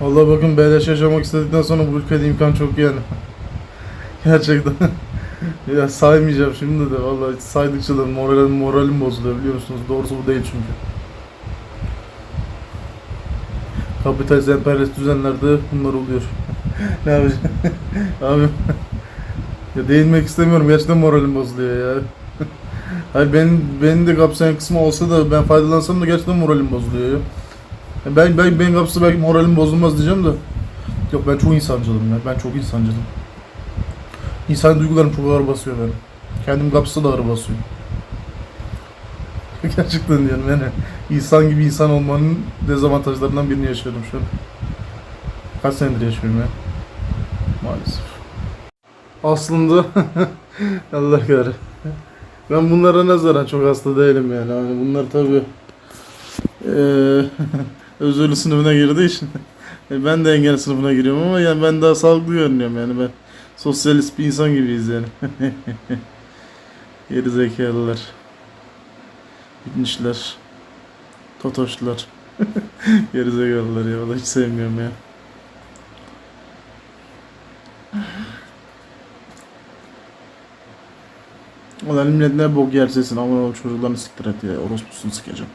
Vallahi bakın beleş yaşamak istedikten sonra bu ülkede imkan çok yani. Gerçekten. ya saymayacağım şimdi de vallahi saydıkça da moralim, moralim bozuluyor biliyor musunuz? Doğrusu bu değil çünkü. Kapitalist emperyalist düzenlerde bunlar oluyor. ne yapacağım? Abi ya değinmek istemiyorum gerçekten moralim bozuluyor ya. Hayır ben beni de kapsayan kısmı olsa da ben faydalansam da gerçekten moralim bozuluyor ya. Ben ben ben kapsa belki moralim bozulmaz diyeceğim de. Yok ben çok insancılım ya. Ben çok insancılım. İnsan duygularım çok ağır basıyor benim. Kendim kapsa da ağır basıyor. Gerçekten diyorum yani. insan gibi insan olmanın dezavantajlarından birini yaşıyorum şu an. Kaç senedir yaşıyorum ya. Maalesef. Aslında Allah kahretsin. Ben bunlara nazaran çok hasta değilim yani. yani bunlar tabi özürlü sınıfına girdiği için e, ben de engel sınıfına giriyorum ama yani ben daha sağlıklı görünüyorum yani ben sosyalist bir insan gibiyiz yani. Geri zekalılar. Bitmişler. Totoşlar. Geri zekalılar ya. Vallahi hiç sevmiyorum ya. Ulan millet ne bok yersesin ama o çocuklarını siktir et ya. Orospusunu sikeceğim.